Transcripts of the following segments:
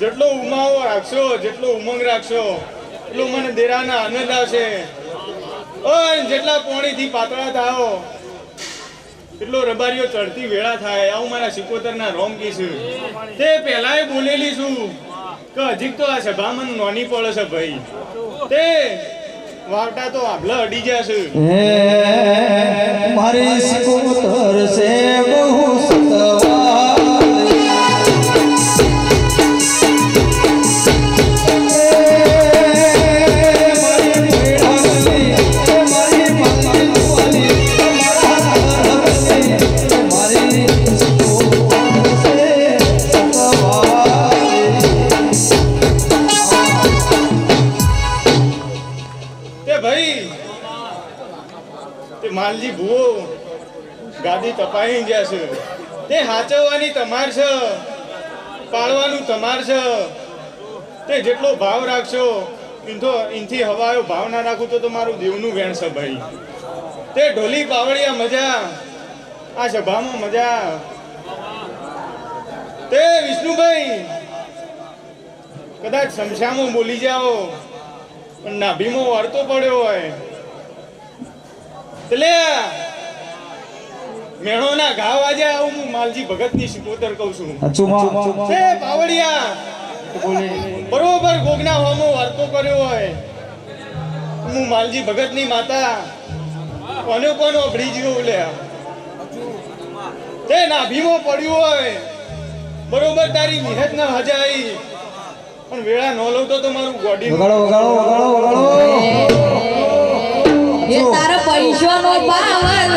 જેટલો ઉમાવો રાખશો, જેટલો ઉમંગ રાખશો, એટલો મને દેરાના આનંદ આવશે. જેટલા પોણીથી પાતળા થાઓ, એટલો રબારીઓ ચડતી વેળા થાય. આવું મારા સિકોતરના રોમ છે. તે પહેલાય બોલેલી છું કે હજીક તો આ સભા મને નોની પડે છે ભાઈ. તે વાવટા તો આભલા અડી જશે મારી સિકોતર છે. તે હાચવવાની તમાર છે. પાળવાનું તમાર છે. તે જેટલો ભાવ રાખશો ઇન્થો ઇનથી હવાયો ભાવ ના રાખું તો તમારું દેવનું વેણ છે ભાઈ. તે ઢોલી પાવડિયા મજા. આ સભામાં મજા. તે વિષ્ણુભાઈ, કદાચ શમશામાં બોલી જાઓ, પણ નાભીમાં વાર્તો પડ્યો હોય. એટલે મેણોના ઘા વાજે આવું હું માલજી ભગતની સિકોતર કહું છું. અચુમા છે બાવળિયા. બરોબર ગોગના હોમો વાર્તો કર્યો હોય. હું માલજી ભગતની માતા કોને કોનો અભડી ગયો લે તે નાભીમાં પડ્યું હોય. બરોબર તારી નિહત ના હજાઈ. પણ વેળા ન લઉં તો મારું ગોડી. વગાડો વગાડો વગાડો વગાડો. એ તારા પૈસાનો પાવર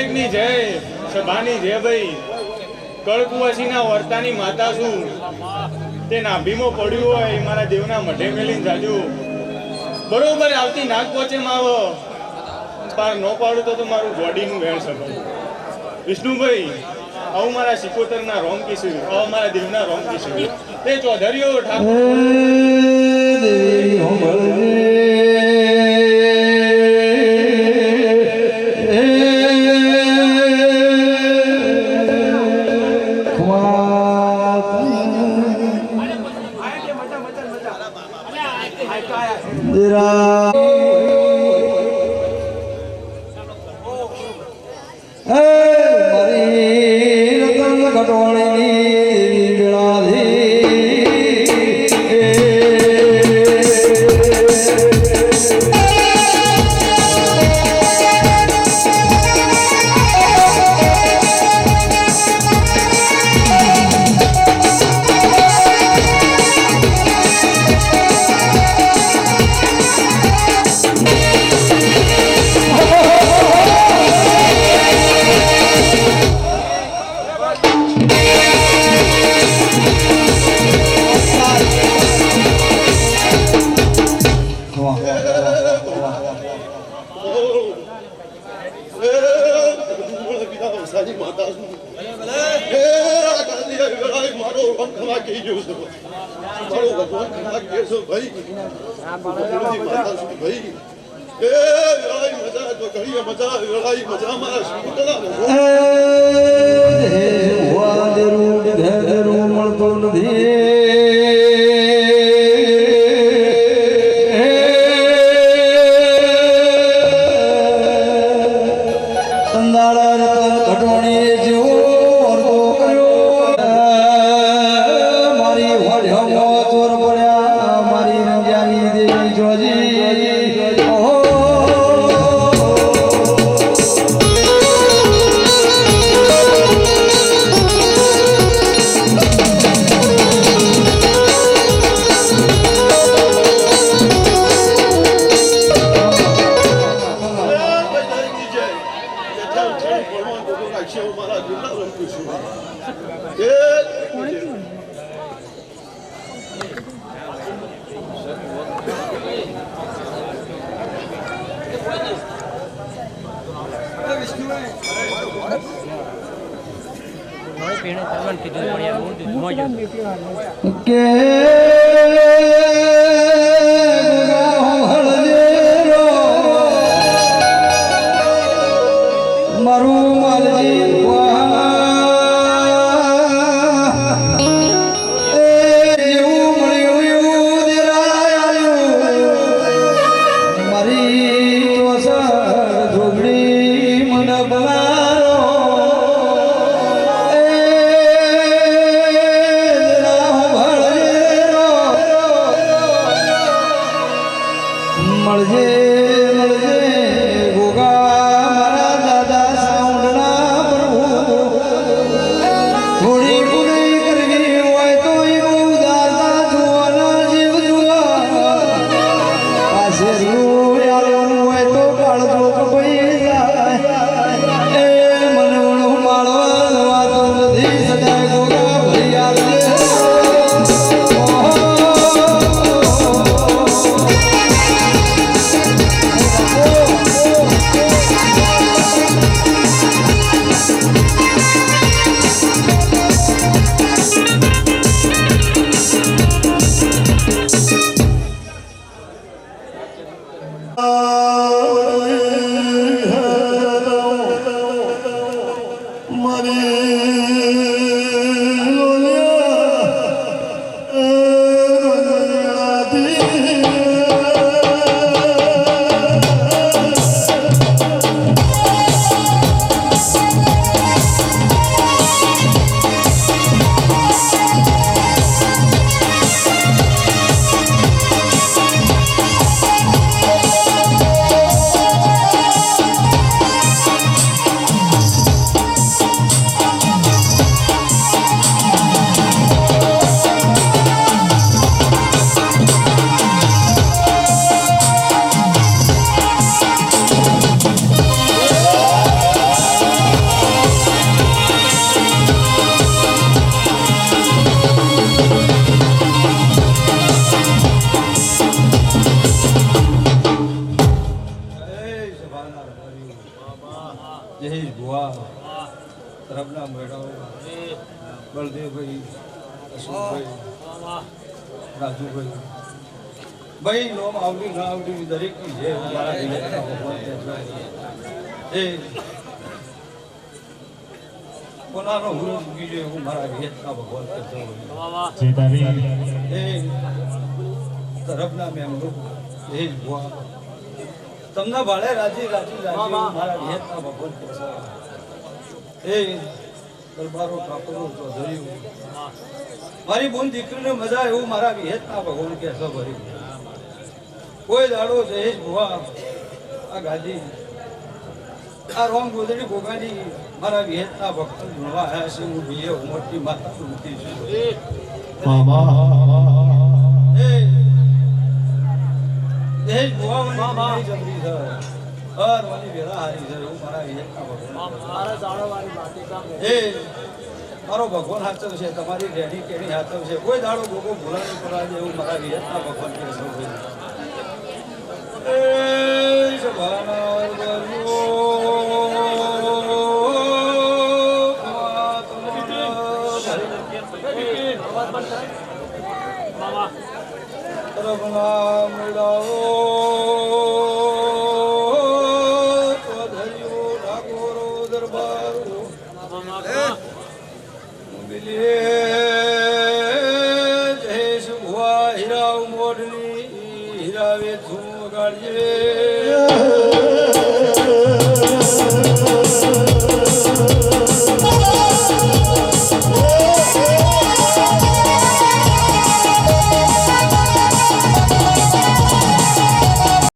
દરેકની જય, સભાની જય ભાઈ. કળકુવાસીના વર્તાની માતા છું તે નાભીમાં પડ્યું હોય એ મારા દેવના મઢે મેલીને જાજુ. બરોબર, આવતી નાગ પોચે આવો. પાર ન પાડું તો મારું બોડીનું વેણ છે વિષ્ણુભાઈ, આવું મારા સિકોતરના રોમ કીશું આવા મારા દેવના રોમ કીશું તે ચૌધરીઓ, ઠાકોર. 라 શંકરના ભગવાન મળતો નથી કંદાળા ઘટોણી જેવો પીણે ચાલવાનું કીધું પણ યાર હું કે જય ભુવા રમના મેળાઓ બળદેવભાઈ અશોકભાઈ રાજુભાઈ. ભાઈ નોમ આવડી ના આવડી દરેકની જે મારા એ કોનાનો હુરો મૂકી જોઈએ હું મારા વિહેતના ભગવાન કરતો. એ. તરફના મેમ્બરો એ જ ભુવા તમને ભાડે રાજી રાજી રાજી. મારા વિહેતના ભગવાન. એ દરબારો ઠાકોરો મારી બોન દીકરીને મજા એવું મારા વિહેતના ભગવાન કે છે ભરી. કોઈ દાડો જયેશ ભુવા. આ ગાદી. આ રોમ ગોદડી ગોગાની મારા વિહેતના ભક્તો ગુણવા આવ્યા છે. હું બીએ ઉમરથી માતા ઉમટી છું. મને મારી જબરી છે હર વાલી વેરા હારી છે હું મારા વિહેતના ભગવાન. એ મારો ભગવાન હાચવ છે તમારી ડેડી કેણી હાચવ છે. કોઈ દાડો ગોગો ભૂલા નહીં પડાવે એવું મારા વિયતના ભગવાન કે સૌ ભાઈ એ સભાના તરફના મેળાઓ. દોડની હીરાવે છું ગાડીએ